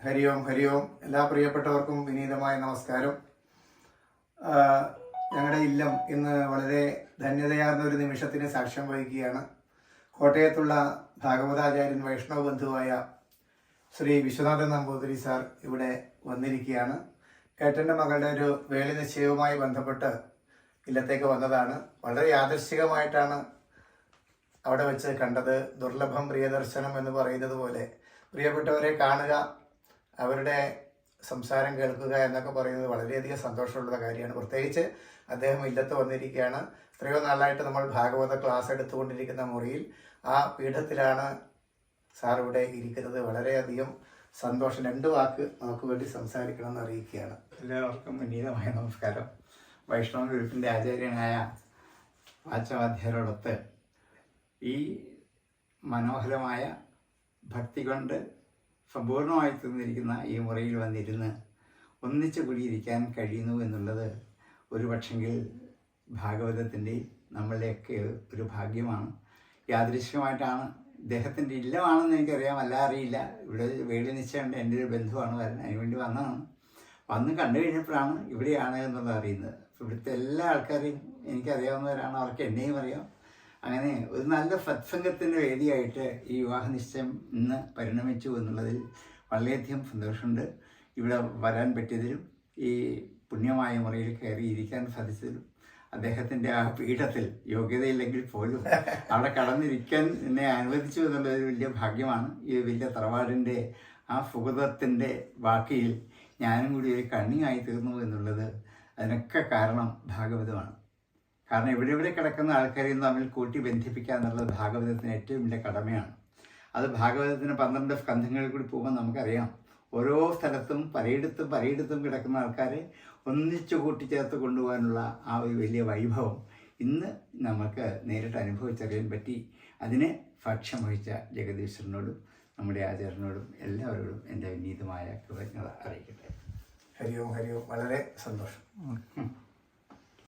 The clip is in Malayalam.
ഹരി ഓം ഹരി ഓം. എല്ലാ പ്രിയപ്പെട്ടവർക്കും വിനീതമായ നമസ്കാരം. ഞങ്ങളുടെ ഇല്ലം ഇന്ന് വളരെ ധന്യതയാർന്ന ഒരു നിമിഷത്തിന് സാക്ഷ്യം വഹിക്കുകയാണ് കോട്ടയത്തുള്ള ഭാഗവതാചാര്യൻ വൈഷ്ണവ ബന്ധുവായ ശ്രീ വിശ്വനാഥൻ നമ്പൂതിരി സാർ ഇവിടെ വന്നിരിക്കുകയാണ്. കേട്ടന്റെ മകളുടെ ഒരു വേളി നിശ്ചയവുമായി ബന്ധപ്പെട്ട് ഇല്ലത്തേക്ക് വന്നതാണ്. വളരെ യാദർശികമായിട്ടാണ് അവിടെ വെച്ച് കണ്ടത്. ദുർലഭം പ്രിയദർശനം എന്ന് പറയുന്നത് പോലെ പ്രിയപ്പെട്ടവരെ കാണുക അവരുടെ സംസാരം കേൾക്കുക എന്നൊക്കെ പറയുന്നത് വളരെയധികം സന്തോഷമുള്ള കാര്യമാണ്. പ്രത്യേകിച്ച് അദ്ദേഹം ഇല്ലത്ത് വന്നിരിക്കുകയാണ്. എത്രയോ നാളായിട്ട് നമ്മൾ ഭാഗവത ക്ലാസ് എടുത്തുകൊണ്ടിരിക്കുന്ന മുറിയിൽ ആ പീഠത്തിലാണ് സാർ ഇവിടെ ഇരിക്കുന്നത്. വളരെയധികം സന്തോഷം. രണ്ട് വാക്ക് നമുക്ക് വേണ്ടി സംസാരിക്കണമെന്ന് അറിയിക്കുകയാണ്. എല്ലാവർക്കും വിനീതമായ നമസ്കാരം. വൈഷ്ണവ ഗ്രൂപ്പിന്റെ ആചാര്യനായ വാച്ചവാദ്യരോടൊത്ത് ഈ മനോഹരമായ ഭക്തി കൊണ്ട് സമ്പൂർണമായി തീർന്നിരിക്കുന്ന ഈ മുറിയിൽ വന്നിരുന്ന് ഒന്നിച്ചു കൂടിയിരിക്കാൻ കഴിയുന്നു എന്നുള്ളത് ഒരു പക്ഷെങ്കിൽ ഭാഗവതത്തിന്റെ നമ്മളുടെയൊക്കെ ഒരു ഭാഗ്യമാണ്. യാദൃശ്യമായിട്ടാണ് ഇദ്ദേഹത്തിന്റെ ഇല്ലമാണെന്ന് എനിക്കറിയാം. അല്ല അറിയില്ല. ഇവിടെ വേളി നിശ്ചയമുണ്ട്. എന്റെ ഒരു ബന്ധുവാണ് വരാൻ അതിനുവേണ്ടി വന്നതാണ്. വന്ന് കണ്ടു കഴിഞ്ഞപ്പോഴാണ് ഇവിടെയാണ് എന്നുള്ളത് അറിയുന്നത്. ഇവിടുത്തെ എല്ലാ ആൾക്കാരെയും എനിക്കറിയാവുന്നവരാണ്. അവർക്ക് എന്നെയും അറിയാം. അങ്ങനെ ഒരു നല്ല സത്സംഗത്തിന്റെ വേദിയായിട്ട് ഈ വിവാഹ നിശ്ചയം ഇന്ന് പരിണമിച്ചു എന്നുള്ളതിൽ വളരെയധികം സന്തോഷമുണ്ട്. ഇവിടെ വരാൻ പറ്റിയതിലും ഈ പുണ്യമായ മുറിയിൽ കയറി ഇരിക്കാൻ സാധിച്ചതിലും അദ്ദേഹത്തിന്റെ ആ പീഠത്തിൽ യോഗ്യതയില്ലെങ്കിൽ പോലും അവിടെ കടന്നിരിക്കാൻ എന്നെ അനുവദിച്ചു എന്നുള്ളത് ഒരു വലിയ ഭാഗ്യമാണ്. ഈ വലിയ തറവാടിന്റെ ആ സുഗതത്തിന്റെ ബാക്കിയിൽ ഞാനും കൂടി ഒരു കണ്ണിയായി തീർന്നു എന്നുള്ളത് അതിനൊക്കെ കാരണം ഭാഗവതമാണ്. കാരണം ഇവിടെ ഇവിടെ കിടക്കുന്ന ആൾക്കാരെയും തമ്മിൽ കൂട്ടി ബന്ധിപ്പിക്കുക എന്നുള്ളത് ഭാഗവതത്തിന് ഏറ്റവും വലിയ കടമയാണ്. അത് ഭാഗവതത്തിന് പന്ത്രണ്ട് സ്കന്ധങ്ങളിൽ കൂടി പോകുമ്പോൾ നമുക്കറിയാം ഓരോ സ്ഥലത്തും പലയിടത്തും പലയിടത്തും കിടക്കുന്ന ആൾക്കാരെ ഒന്നിച്ചു കൂട്ടിച്ചേർത്ത് കൊണ്ടുപോകാനുള്ള ആ ഒരു വലിയ വൈഭവം ഇന്ന് നമുക്ക് നേരിട്ട് അനുഭവിച്ചറിയാൻ പറ്റി. അതിനെ ഭക്ഷ്യം വഹിച്ച ജഗദീശ്വരനോടും നമ്മുടെ ആചാര്യനോടും എല്ലാവരോടും എന്റെ വിനീതമായ കൃതജ്ഞത അറിയിക്കട്ടെ. ഹരി ഓം ഹരി ഓം വളരെ സന്തോഷം.